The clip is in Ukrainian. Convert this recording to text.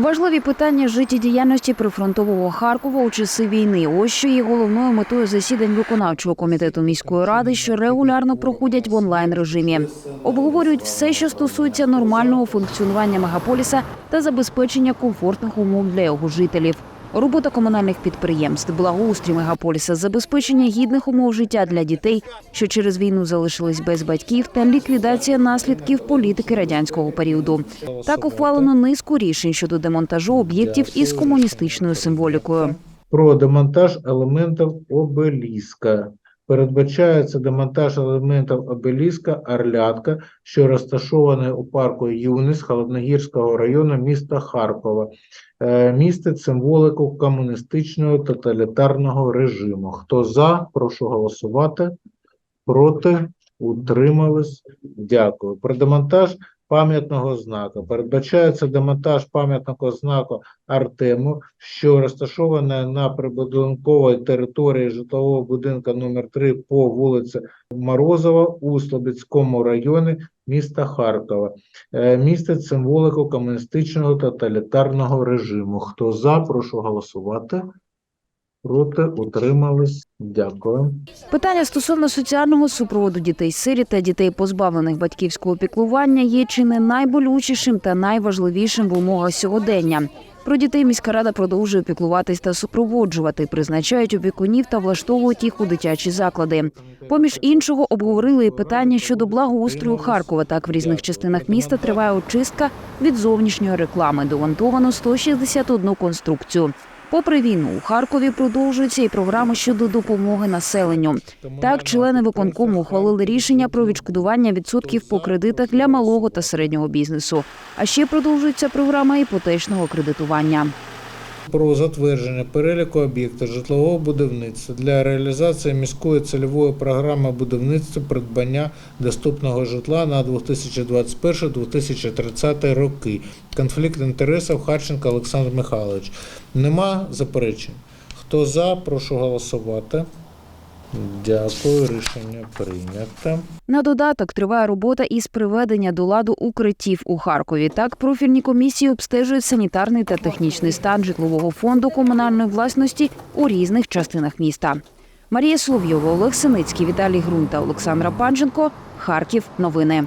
Важливі питання життєдіяльності прифронтового Харкова у часи війни. Ось що є головною метою засідань виконавчого комітету міської ради, що регулярно проходять в онлайн режимі. Обговорюють все, що стосується нормального функціонування мегаполіса та забезпечення комфортних умов для його жителів. Робота комунальних підприємств, благоустрій мегаполіса, забезпечення гідних умов життя для дітей, що через війну залишились без батьків, та ліквідація наслідків політики радянського періоду. Так ухвалено низку рішень щодо демонтажу об'єктів із комуністичною символікою. про демонтаж елементів обеліска. Передбачається демонтаж елементів обеліска Орлятка, що розташований у парку Юніс Холодногірського району міста Харкова. Е, Містить символику комуністичного тоталітарного режиму. Хто за, прошу голосувати. Проти, утримались. Дякую. Про демонтаж пам'ятного знаку. Передбачається демонтаж пам'ятного знаку Артему, що розташоване на прибудинковій території житлового будинку номер 3 по вулиці Морозова у Слобідському районі міста Харкова. Е, Містить символику комуністичного тоталітарного режиму. Хто за, прошу голосувати. Проти, утримались. Дякую. Питання стосовно соціального супроводу дітей сиріт та дітей, позбавлених батьківського піклування, є чи не найболючішим та найважливішим в умовах сьогодення. Про дітей міська рада продовжує піклуватись та супроводжувати, призначають опікунів та влаштовують їх у дитячі заклади. Поміж іншого обговорили і питання щодо благоустрою Харкова. Так в різних частинах міста триває очистка від зовнішньої реклами. Довантовано 161 конструкцію. Попри війну, у Харкові продовжуються і програми щодо допомоги населенню. Так, члени виконкому ухвалили рішення про відшкодування відсотків по кредитах для малого та середнього бізнесу. А ще продовжується програма іпотечного кредитування. Про затвердження переліку об'єктів житлового будівництва для реалізації міської цільової програми будівництва придбання доступного житла на 2021-2030 роки. Конфлікт інтересів Харченко Олександр Михайлович. Нема заперечень. Хто за, прошу голосувати. Дякую, рішення прийнято. На додаток триває робота із приведення до ладу укриттів у Харкові. Так, профільні комісії обстежують санітарний та технічний стан житлового фонду комунальної власності у різних частинах міста. Марія Соловйова, Олег Синицький, Віталій Грунта, Олександра Панченко. Харків. Новини.